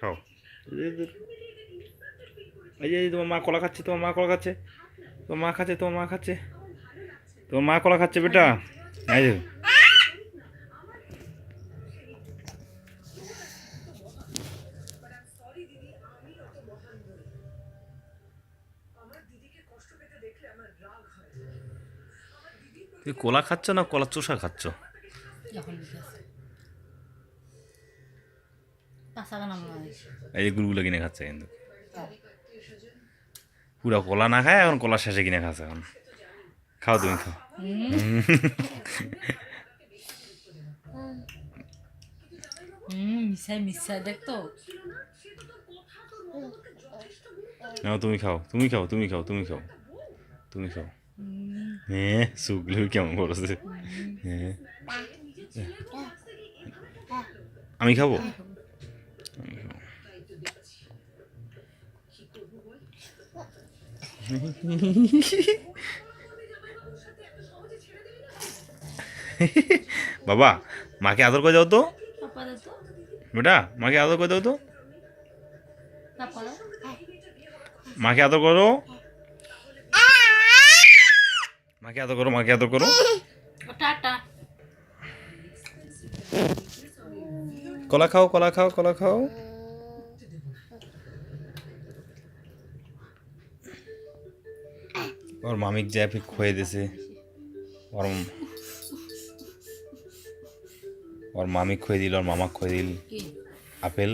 খাও। এই যে তোমার মা কলা খাচ্ছে তোমার মা কলা খাচ্ছে। তোমার মা খাচ্ছে তোমার মা খাচ্ছে। তোমার মা কলা খাচ্ছে বেটা। এই যে। তুই কলা খাচ্ছ না কলা চোষা খাচ্ছ? এই যে গুলগুলো কিনে খাচ্ছে কিন্তু। পুরা কলা না খায় এখন কলা শেষে কিনে খাচ্ছে এখন। খাও তুমি খাও। তুমি খাও তুমি খাও তুমি খাও তুমি খাও তুমি খাও। হ্যাঁ সুগলো কেমন করেছে। হ্যাঁ আমি খাব আমি খাব। বাবা মাকে আদর করে দাও তো। বেটা মাকে আদর করে দাও তো। মাকে আদর করো। মাকে আদর করো মাকে আদর করো। কলা খাও কলা খাও কলা খাও। ওর মামিক যা ফিক খুয়ে দিছে। ওর ওর মামিক খুয়ে দিল ওর মামাক খুয়ে দিল। আপেল।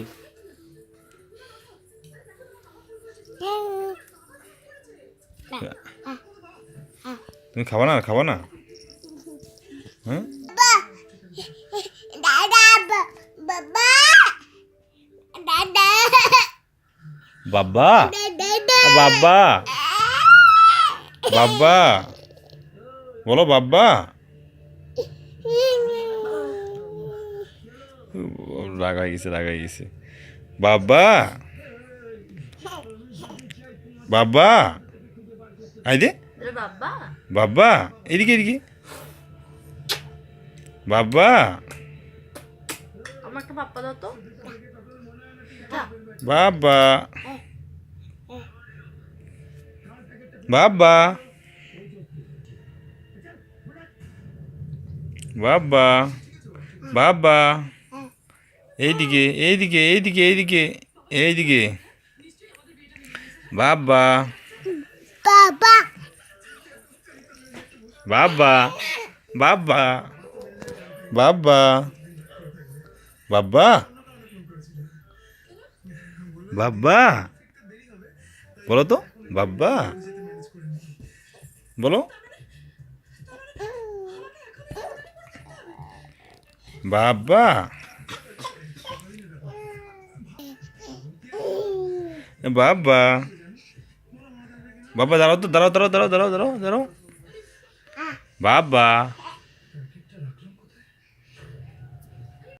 তুমি খাবা না? খাবা না? হ্যাঁ? বাবা। বাবা? দাদা বাবা বাবা বলো বাবা রাগাই গেছে রাগাই গেছে। বাবা বাবা আই দে। আরে বাবা এদিকে এদিকে। বাবা আমার একটা পাপ্পা দাও তো। বাবা বাবা। বাবা। বাবা। এইদিকে এইদিকে এইদিকে এইদিকে এইদিকে। বাবা। বাবা। বাবা। বাবা। বাবা। বাবা। বাবা। বলো তো বাবা। বলো। বাবা। বাবা। বাবা দাঁড়াও তো দাঁড়াও দাঁড়াও দাঁড়াও দাঁড়াও দাঁড়াও দাঁড়াও। বাবা।